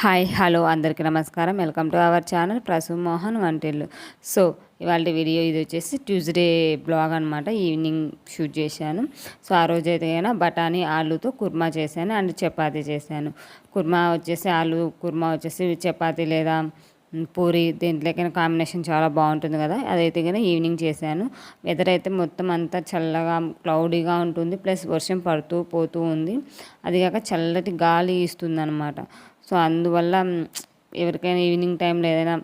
Hi hello అందరికీ నమస్కారం. Welcome to our channel Prasu Mohan వంటిల్లు. సో ఇవాళ వీడియో ఇది వచ్చేసి ట్యూస్డే బ్లాగ్ అనమాట ఈవినింగ్ షూట్ చేశాను. సో ఆ రోజు అయితే బఠానీ ఆలుతో కుర్మా చేశాను అండ్ చపాతీ చేశాను. కుర్మా వచ్చేసి ఆలు కుర్మా వచ్చేసి చపాతీ లేదా పూరి దేంట్లోకైనా కాంబినేషన్ చాలా బాగుంటుంది కదా. అదైతే కానీ ఈవినింగ్ చేశాను. వెదర్ అయితే మొత్తం అంతా చల్లగా క్లౌడీగా ఉంటుంది. ప్లస్ వర్షం పడుతూ పోతూ ఉంది. అది కాక చల్లటి గాలి ఇస్తుంది అనమాట సో అందువల్ల ఎవరికైనా ఈవినింగ్ టైంలో ఏదైనా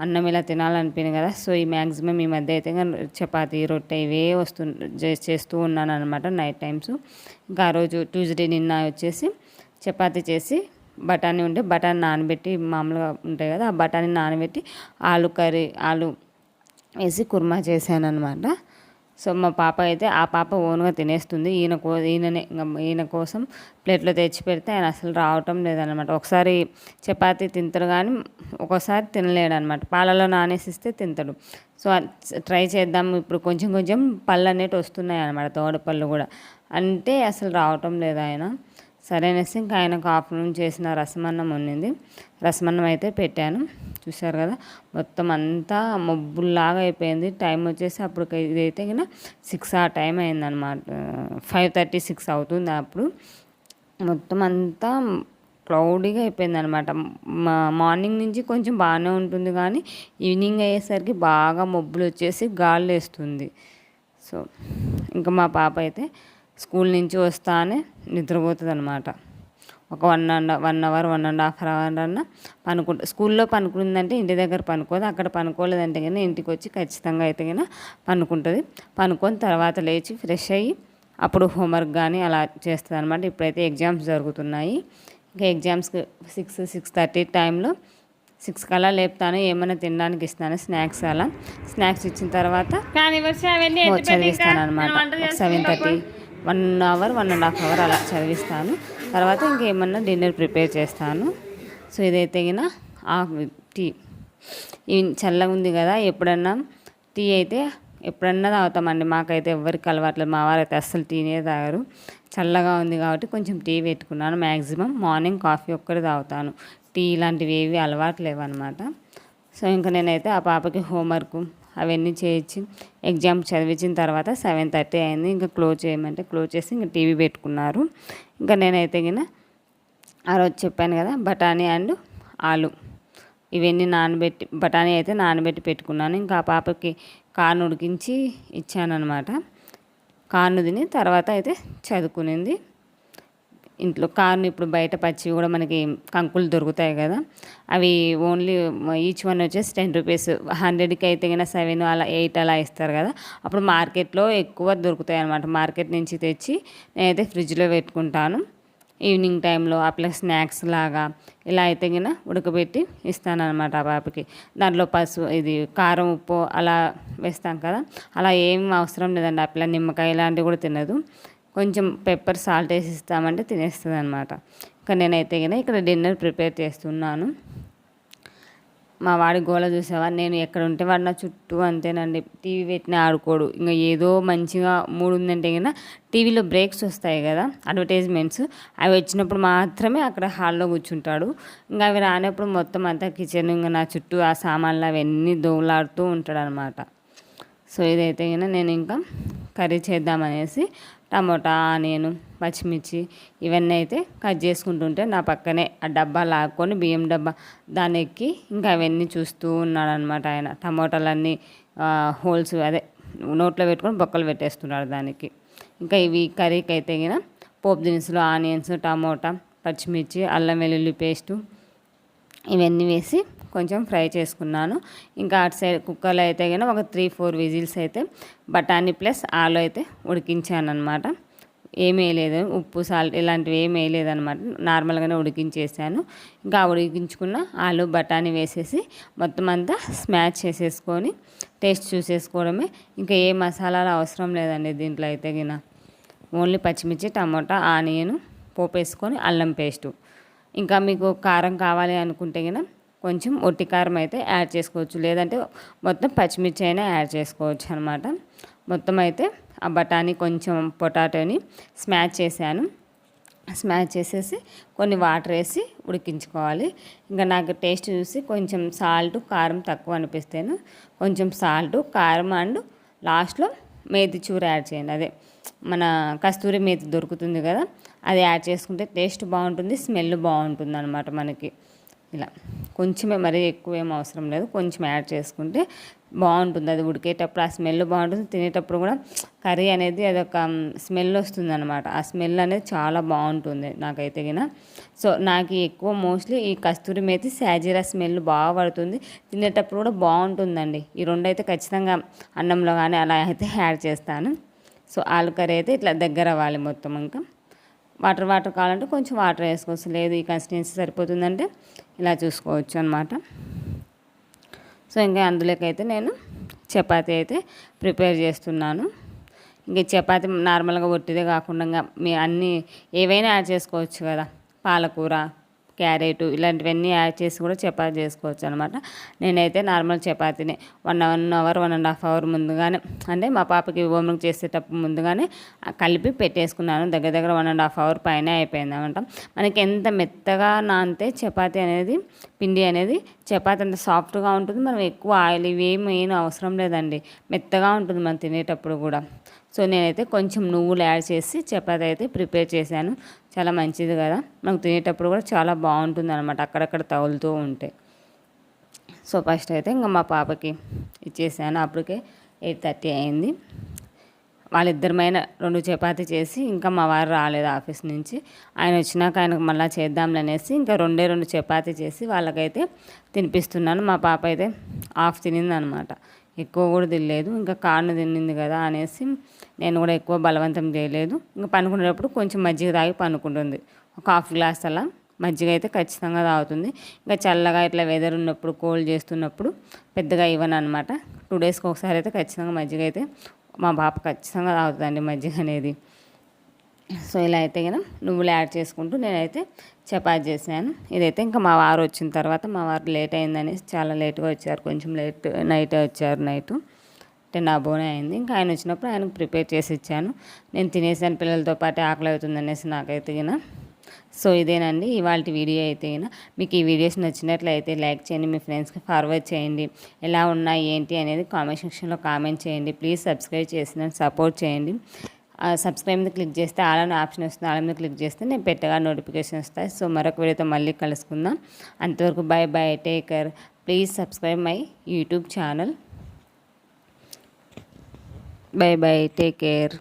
అన్నం ఇలా తినాలనిపోయింది కదా సో ఈ మ్యాక్సిమం ఈ మధ్య అయితే చపాతి రొట్టె ఇవే వస్తు చేస్తూ ఉన్నాను అనమాట నైట్ టైమ్స్. ఇంకా ఆ రోజు ట్యూస్డే నిన్న వచ్చేసి చపాతి చేసి బఠానీ ఉంటే బఠానీ నానబెట్టి మామూలుగా ఉంటాయి కదా ఆ బఠానీ నానబెట్టి ఆలు కర్రీ ఆలు వేసి కుర్మా చేశాను అనమాట సో మా పాప అయితే ఆ పాప ఓన్గా తినేస్తుంది. ఈయన కో ఈయననే ఈయన కోసం ప్లేట్లో తెచ్చి పెడితే ఆయన అసలు రావటం లేదనమాట ఒకసారి చపాతీ తింటారు కానీ ఒక్కోసారి తినలేడు అనమాట పాలలో నానేసిస్తే తింటాడు. సో ట్రై చేద్దాం. ఇప్పుడు కొంచెం కొంచెం పళ్ళు అనేవి వస్తున్నాయి అనమాట తోడపళ్ళు కూడా. అంటే అసలు రావటం లేదు ఆయన. సరే అనేసి ఇంకా ఆయనకు ఆఫ్టర్నూన్ చేసిన రసమన్నం ఉండింది రసమన్నం అయితే పెట్టాను. చూసారు కదా? మొత్తం అంతా మబ్బుల్లాగా అయిపోయింది. టైం వచ్చేసి అప్పుడు ఇదైతే కన్నా సిక్స్ ఆ టైం అయిందనమాట ఫైవ్ థర్టీ సిక్స్ అవుతుంది అప్పుడు. మొత్తం అంతా క్లౌడీగా అయిపోయింది అనమాట మార్నింగ్ నుంచి కొంచెం బాగానే ఉంటుంది కానీ ఈవినింగ్ అయ్యేసరికి బాగా మబ్బులు వచ్చేసి గాలి వేస్తుంది సో ఇంకా మా పాప అయితే స్కూల్ నుంచి వస్తానే నిద్రపోతుంది అనమాట ఒక one and one hour one and half hour అన్న పనుకుంటా స్కూల్లో పనుకుందంటే ఇంటి దగ్గర పనుకోదు అక్కడ పనుకోలేదంటే కానీ ఇంటికి వచ్చి ఖచ్చితంగా అయితే కానీ పనుకుంటుంది. పనుకొని తర్వాత లేచి ఫ్రెష్ అయ్యి అప్పుడు హోంవర్క్ కానీ అలా చేస్తుంది అనమాట ఇప్పుడైతే ఎగ్జామ్స్ జరుగుతున్నాయి. ఇంకా ఎగ్జామ్స్కి సిక్స్ సిక్స్ థర్టీ టైంలో సిక్స్ కల్లా లేపుతాను ఏమైనా తినడానికి ఇస్తాను స్నాక్స్ అలా. స్నాక్స్ ఇచ్చిన తర్వాత చదివిస్తాను అనమాట seven thirty one hour one and half hour అలా చదివిస్తాను. తర్వాత ఇంకేమన్నా డిన్నర్ ప్రిపేర్ చేస్తాను. సో ఇదైతే గిన టీ చల్లగా ఉంది కదా ఎప్పుడన్నా టీ అయితే ఎప్పుడన్నా తాగుతామండి. మాకైతే ఎవరికి అలవాట్లేదు. మా వారైతే అస్సలు టీనే తాగరు. చల్లగా ఉంది కాబట్టి కొంచెం టీ పెట్టుకున్నాను. మ్యాక్సిమం మార్నింగ్ కాఫీ ఒక్కటి తాగుతాను. టీ ఇలాంటివి ఏవి అలవాటు లేవన్నమాట సో ఇంకా నేనైతే ఆ పాపకి హోంవర్క్ అవన్నీ చేయించి ఎగ్జామ్ చదివించిన తర్వాత సెవెన్ థర్టీ అయింది. ఇంకా క్లోజ్ చేయమంటే క్లోజ్ చేసి ఇంకా టీవీ పెట్టుకున్నారు. ఇంకా నేనైతే కింద ఆ రోజు చెప్పాను కదా బఠానీ అండ్ ఆలు. ఇవన్నీ నానబెట్టి బఠానీ అయితే నానబెట్టి పెట్టుకున్నాను. ఇంకా ఆ పాపకి కార్ను ఉడికించి ఇచ్చానమాట కాను తిని తర్వాత అయితే చదువుకునింది. ఇంట్లో కార్న్ ఇప్పుడు బయట పచ్చి కూడా మనకి కంకులు దొరుకుతాయి కదా. అవి ఓన్లీ ఈచ్ వన్ వచ్చేసి టెన్ రూపీస్. హండ్రెడ్కి అయితే కన్నా సెవెన్ అలా ఎయిట్ అలా ఇస్తారు కదా. అప్పుడు మార్కెట్లో ఎక్కువ దొరుకుతాయి అనమాట మార్కెట్ నుంచి తెచ్చి నేనైతే ఫ్రిడ్జ్లో పెట్టుకుంటాను. ఈవినింగ్ టైంలో అట్లా స్నాక్స్ లాగా ఇలా అయితే గిన ఉడకబెట్టి ఇస్తానమాట ఆ పాపకి. దాంట్లో పసుపు ఇది కారం ఉప్పు అలా వేస్తాం కదా. అలా ఏం అవసరం లేదండి. అట్లా నిమ్మకాయ ఇలాంటివి కూడా తినదు. కొంచెం పెప్పర్ సాల్ట్ వేసి ఇస్తామంటే తినేస్తుంది అనమాట ఇంకా నేనైతే కదా ఇక్కడ డిన్నర్ ప్రిపేర్ చేస్తున్నాను. మా వాడి గోల చూసావా నేను ఎక్కడ ఉంటే వాడు నా చుట్టూ అంతేనండి. టీవీ పెట్టిన ఆడుకోడు. ఇంకా ఏదో మంచిగా మూడు ఉందంటే కదా టీవీలో బ్రేక్స్ వస్తాయి కదా అడ్వర్టైజ్మెంట్స్ అవి వచ్చినప్పుడు మాత్రమే అక్కడ హాల్లో కూర్చుంటాడు. ఇంకా అవి రానప్పుడు మొత్తం అంతా కిచెన్ ఇంకా నా చుట్టూ ఆ సామాన్లు అవన్నీ దోలాడుతూ ఉంటాడు అనమాట సో ఇదైతే కన్నా నేను ఇంకా కర్రీ చేద్దామనేసి టమోటా ఆనియన్ పచ్చిమిర్చి ఇవన్నీ అయితే కట్ చేసుకుంటుంటే నా పక్కనే ఆ డబ్బా లాక్కొని బియ్యం డబ్బా దాన్ని ఎక్కి ఇంకా అవన్నీ చూస్తూ ఉన్నాడు అనమాట ఆయన. టమోటాలన్నీ హోల్స్ అదే నోట్లో పెట్టుకొని బొక్కలు పెట్టేస్తున్నాడు దానికి. ఇంకా ఇవి కర్రీకి అయితే గిన పోపు దినుసులు ఆనియన్స్ టమోటా పచ్చిమిర్చి అల్లం వెల్లుల్లి పేస్టు ఇవన్నీ వేసి కొంచెం ఫ్రై చేసుకున్నాను. ఇంకా అటు సైడ్ కుక్కర్లో అయితే కానీ ఒక త్రీ ఫోర్ విజిల్స్ అయితే బఠానీ ప్లస్ ఆలు అయితే ఉడికించాను అనమాట ఏమీ వేయలేదు. ఉప్పు సాల్ట్ ఇలాంటివి ఏమి వేయలేదనమాట నార్మల్గానే ఉడికించేసాను. ఇంకా ఉడికించుకున్న ఆలు బఠానీ వేసేసి మొత్తం అంతా స్మాచ్ చేసేసుకొని టేస్ట్ చూసేసుకోవడమే. ఇంకా ఏ మసాలాలు అవసరం లేదండి దీంట్లో అయితే గిన. ఓన్లీ పచ్చిమిర్చి టమాటా ఆనియన్ పోపు వేసుకొని అల్లం పేస్టు. ఇంకా మీకు కారం కావాలి అనుకుంటే కనుక కొంచెం ఒట్టి కారం అయితే యాడ్ చేసుకోవచ్చు. లేదంటే మొత్తం పచ్చిమిర్చి అయినా యాడ్ చేసుకోవచ్చు అనమాట మొత్తం అయితే ఆ బఠానీ కొంచెం పొటాటోని స్మాచ్ చేశాను. స్మాష్ చేసేసి కొన్ని వాటర్ వేసి ఉడికించుకోవాలి. ఇంకా నాకు టేస్ట్ చూసి కొంచెం సాల్ట్ కారం తక్కువ అనిపిస్తేను కొంచెం సాల్ట్ కారం అండ్ లాస్ట్లో మేతి చూర యాడ్ చేయండి. అదే మన కస్తూరి మేతి దొరుకుతుంది కదా అది యాడ్ చేసుకుంటే టేస్ట్ బాగుంటుంది స్మెల్ బాగుంటుంది అనమాట మనకి. ఇలా. కొంచెమే మరీ ఎక్కువ ఏం అవసరం లేదు. కొంచెం యాడ్ చేసుకుంటే బాగుంటుంది. అది ఉడికేటప్పుడు ఆ స్మెల్ బాగుంటుంది. తినేటప్పుడు కూడా కర్రీ అనేది అదొక స్మెల్ వస్తుంది అనమాట ఆ స్మెల్ అనేది చాలా బాగుంటుంది నాకైతే గిన. సో నాకు ఎక్కువ మోస్ట్లీ ఈ కస్తూరి మేతి శాజీరా స్మెల్ బాగా పడుతుంది. తినేటప్పుడు కూడా బాగుంటుందండి. ఈ రెండు అయితే ఖచ్చితంగా అన్నంలో కానీ అలా అయితే యాడ్ చేస్తాను. సో ఆలు కర్రీ అయితే ఇట్లా దగ్గర అవ్వాలి మొత్తం ఇంకా. వాటర్ వాటర్ కావాలంటే కొంచెం వాటర్ వేసుకోవచ్చు. లేదు ఈ కన్సిస్టెన్సీ సరిపోతుందంటే ఇలా చూసుకోవచ్చు అనమాట సో ఇంకా అందులోకి అయితే నేను చపాతీ అయితే ప్రిపేర్ చేస్తున్నాను. ఇంకా చపాతి నార్మల్గా ఒట్టిదే కాకుండా మీ అన్నీ ఏవైనా యాడ్ చేసుకోవచ్చు కదా. పాలకూర క్యారెట్ ఇలాంటివన్నీ యాడ్ చేసి కూడా చపాతీ చేసుకోవచ్చు అనమాట నేనైతే normal చపాతీనే one one hour one and half hour ముందుగానే అంటే మా పాపకి హోంవర్క్ చేసేటప్పుడు ముందుగానే కలిపి పెట్టేసుకున్నాను. దగ్గర దగ్గర వన్ అండ్ హాఫ్ అవర్ పైన అయిపోయింది అనమాట మనకి ఎంత మెత్తగా నానితే చపాతీ అనేది పిండి అనేది చపాతీ అంత సాఫ్ట్గా ఉంటుంది. మనం ఎక్కువ ఆయిల్ ఇవేమి ఏం అవసరం లేదండి. మెత్తగా ఉంటుంది మనం తినేటప్పుడు కూడా. సో నేనైతే కొంచెం నువ్వులు యాడ్ చేసి చపాతీ అయితే ప్రిపేర్ చేశాను. చాలా మంచిది కదా. మనకు తినేటప్పుడు కూడా చాలా బాగుంటుంది అనమాట అక్కడక్కడ తగులుతూ ఉంటాయి సో ఫస్ట్ అయితే ఇంకా మా పాపకి ఇచ్చేసాను. అప్పటికే ఎయిట్ థర్టీ అయింది. వాళ్ళిద్దరమైన రెండు చపాతీ చేసి ఇంకా మా వారు రాలేదు ఆఫీస్ నుంచి. ఆయన వచ్చినాక ఆయనకు మళ్ళీ చేద్దాంలే అనేసి ఇంకా రెండే రెండు చపాతీ చేసి వాళ్ళకైతే తినిపిస్తున్నాను. మా పాప అయితే హాఫ్ తినింది అనమాట ఎక్కువ కూడా తినలేదు. ఇంకా కాను తిన్నింది కదా అనేసి నేను కూడా ఎక్కువ బలవంతం చేయలేదు. ఇంకా పనుకునేటప్పుడు కొంచెం మజ్జిగ తాగి పనుకుంటుంది. ఒక హాఫ్ గ్లాస్ అలా మజ్జిగ అయితే ఖచ్చితంగా తాగుతుంది. ఇంకా చల్లగా ఇట్లా వెదర్ ఉన్నప్పుడు కోల్డ్ చేస్తున్నప్పుడు పెద్దగా ఇవ్వను అనమాట టూ డేస్కి ఒకసారి అయితే ఖచ్చితంగా మజ్జిగ అయితే మా పాప ఖచ్చితంగా తాగుతుందండి మజ్జిగ అనేది. సో ఇలా అయితే కదా నువ్వులు యాడ్ చేసుకుంటూ నేనైతే చపాతి చేశాను ఇదైతే ఇంకా మా వారు వచ్చిన తర్వాత మా వారు లేట్ అయిందని చాలా లేట్గా వచ్చారు కొంచెం లేట్ నైట్ వచ్చారు నైట్. టెన్ అబోనే అయింది. ఇంకా ఆయన వచ్చినప్పుడు ఆయనకు ప్రిపేర్ చేసి ఇచ్చాను. నేను తినేసాను పిల్లలతో పాటు ఆకలి అవుతుంది అనేసి నాకైతే గిన సో ఇదేనండి ఇవాళ వీడియో అయితే మీకు ఈ వీడియోస్ నచ్చినట్లయితే లైక్ చేయండి మీ ఫ్రెండ్స్కి ఫార్వర్డ్ చేయండి. ఎలా ఉన్నాయి ఏంటి అనేది కామెంట్ సెక్షన్లో కామెంట్ చేయండి. ప్లీజ్ సబ్స్క్రైబ్ చేసి నన్ను సపోర్ట్ చేయండి. సబ్స్క్రైబ్ మీద క్లిక్ చేస్తే ఆల్ ఆప్షన్ వస్తుంది. ఆల్ మీద క్లిక్ చేస్తే నేను పెట్టగా నోటిఫికేషన్ వస్తాయి. సో మరొక వీడియోతో మళ్ళీ కలుసుకుందాం. అంతవరకు bye bye take care please subscribe my YouTube channel bye bye take care